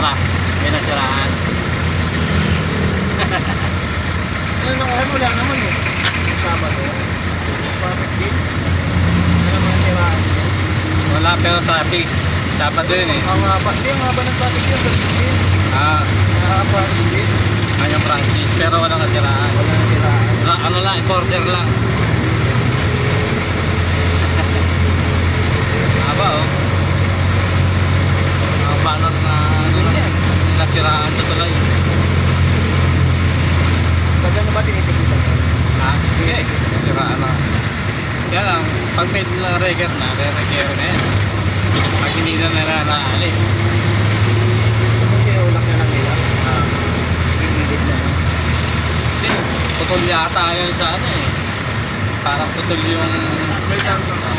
extra may nasiraan. Ano nang kaya ano, wala naman eh. Sabado. Traffic din ano mga siraan wala pero traffic. Sabado yun eh. Ang haba hindi ang haba ng traffic yun ah. Ang haba din ayaw practice pero wala nasiraan wala nasiraan ano lang enforcer lang. Haba oh. Lang record na, record na yan. Pag hindi na nila naalis. Hindi, ulak na lang nila. Ah. Gilid na. Hindi, putol yata yun sa ano eh. Parang putol yung... Na.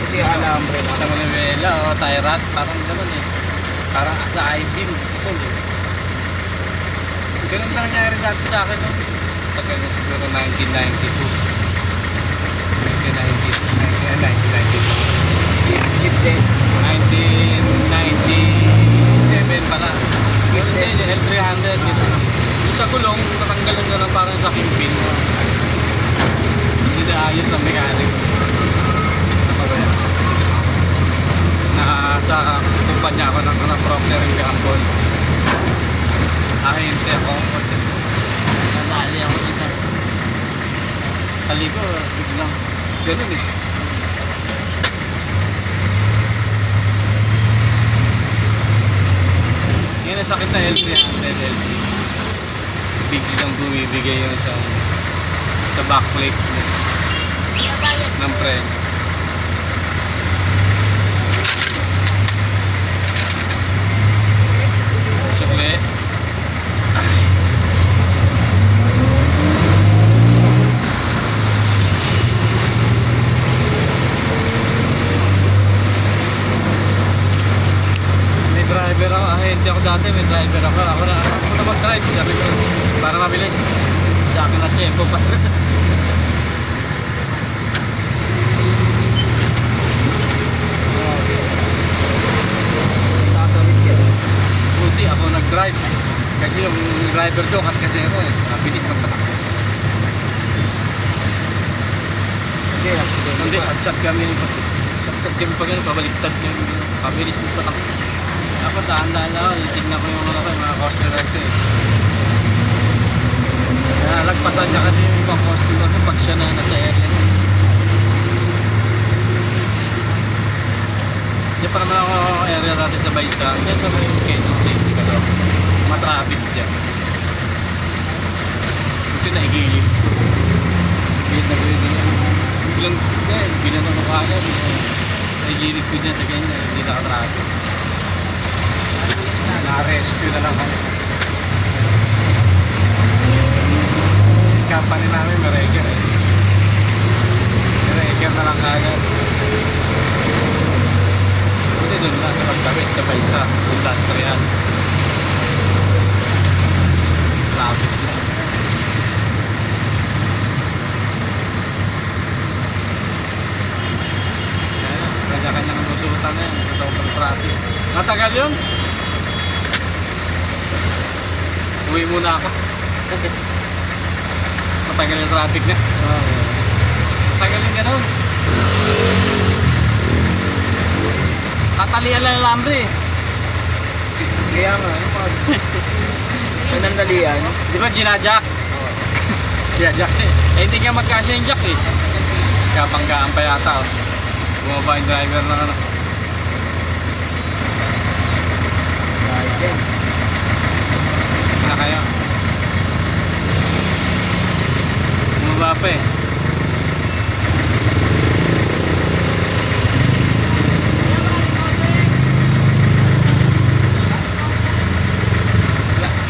Kasi alambre Sa na. Manuela o tie rod, parang gano'n eh. Parang sa I-beam, putol eh. Ganun na nangyari dati sa akin nung na siguro 1992. 1990, 1992. Jeep din. 1997 pala. Ganun din, yung L300. Yung sa kulong, natanggalan na lang parang sa kingpin. Hindi na ayos ang mechanic. Kumpanya ako ng ng Procter and Gamble. Ahente ako. Nadali ako isa. Kali ko, biglang. Ganun eh. Yan ang sakit na L300 LT. Biglang bumibigay yung sa sa backplate ng preno. Sukli. May driver ako, ahente ako dati, may driver ako. Ako na, ako na mag-drive, sabi ko, para mabilis. Sa akin na tempo pa. Ka. Buti ako nag-drive. Kasi yung driver ko, kasi kasi ako eh, mabilis magpatakbo. Hindi, accident. Hindi, sad-sad kami. Sad-sad kami pag ano, pabaliktad kami. Pabilis magpatakbo. Dapat dahan-dahan lang ako, tignan ko yung mga, ano, mga customer ko eh. Kaya lagpasan niya kasi yung ibang customer ko pag siya na nasa area. Diyan pa naman ako area natin sa Baysa. Diyan sa may Quezon City ka daw. Matraffic dyan. Buti na igilid. Igilid na ko yun. Biglang, eh, binanong ko kagad. eh. Naigilid ko dyan sa ganyan. Hindi nakatraffic. Na-rescue na lang kami. Company namin, may-reger eh. May-reger na lang kagad. Hindi doon lang sa pagkabit sa Baysa, industrial. Traffic na. Kaya, Kanya-kanyang nusutan na yun. Ito ang traffic. Matagal yun? Uwi muna ako. Matagal yung traffic na. Matagal yung ganun. Tatalian lang yung lambre eh. Kaya nga, yung pag... Pinandalian. Di ba ginajak? Ginajak eh. Eh hindi nga magkasya yung jack eh. Kapanggaan pa yata oh. Bumaba yung driver ng ano. Dahil din. Na kayo. Bumaba pa eh.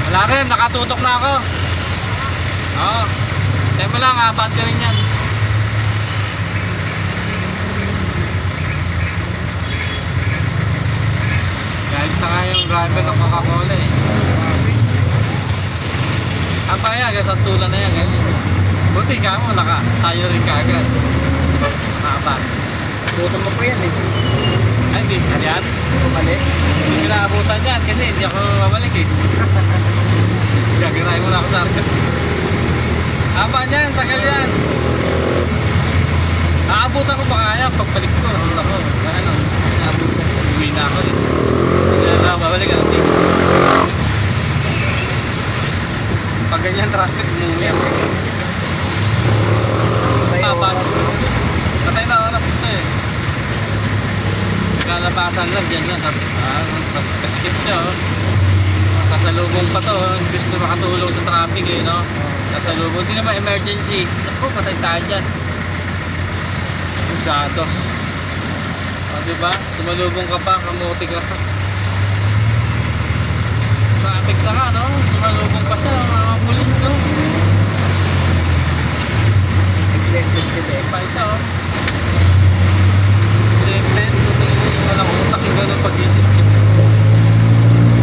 Wala, rin, nakatutok na ako. Oo. Tayo mo lang, apat ka rin yan. Kahit na nga yung driver ng Coca-Cola eh. Apa yan, hanggang sa tulan na yan. Ganyan. Buti ka mo, naka, tayo rin kaagad. Apat. Butan mo pa yan eh. Ay, hindi. Ano yan? Kumali. Hindi ko naabutan yan kasi hindi ako babalik eh. Gagarahin mo na ako sa arka. Apa yan? Tagal yan. Aabot Inabutan ko pa kaya, pagbalik ko, ano ako, ano, inabutan ko, uwi na ako eh. Kaya babalik ako, tingin. Pag ganyan traffic, umuwi ako. Tayo, Papa, patay na oras ito eh. Kalabasan lang, dyan lang. Ah, mas kasikip siya oh. Kasalubong pa to, na makatulong sa traffic eh, no? Kasalubong, hindi naman emergency. Ako, patay tayo dyan. Masyados. O, di ba? Sumalubong ka pa, kamuti ka. Traffic na nga, no? Sumalubong pa siya, mga pulis, no? exempted sila eh. Pa isa, oh. Siyempre, tutingin mo walang utak yung ganun pag-isip ko.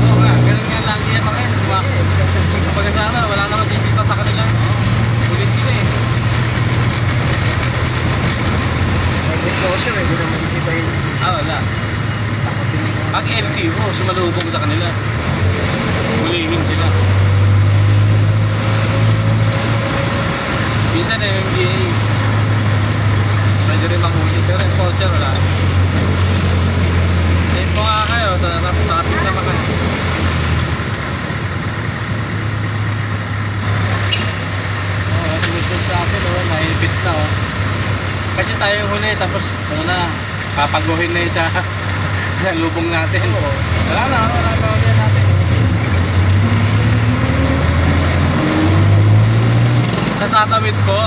Oo nga, ganun nga lagi yan mga yan. Diba? Exempted sila. Kapag sana, wala naman sisita sa kanila. Pulis sila eh. May precaution eh, hindi naman sisipayin. Ah, wala. Takotin mo. Pag LTO, sumalubong sa kanila. Hulihin sila. Minsan MBA. Pwede rin manghuli. Pero enforcer, wala. Tempo nga kayo. Traffic naman kayo. Oo, sumusunod sa atin, oh, naipit na, oh. Kasi tayo yung huli, tapos, ano na, papaguhin na yun sa, sa lubong natin. Wala na, wala na ulit natin. Sa tatawid ko,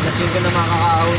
Lasing ka na makakaahon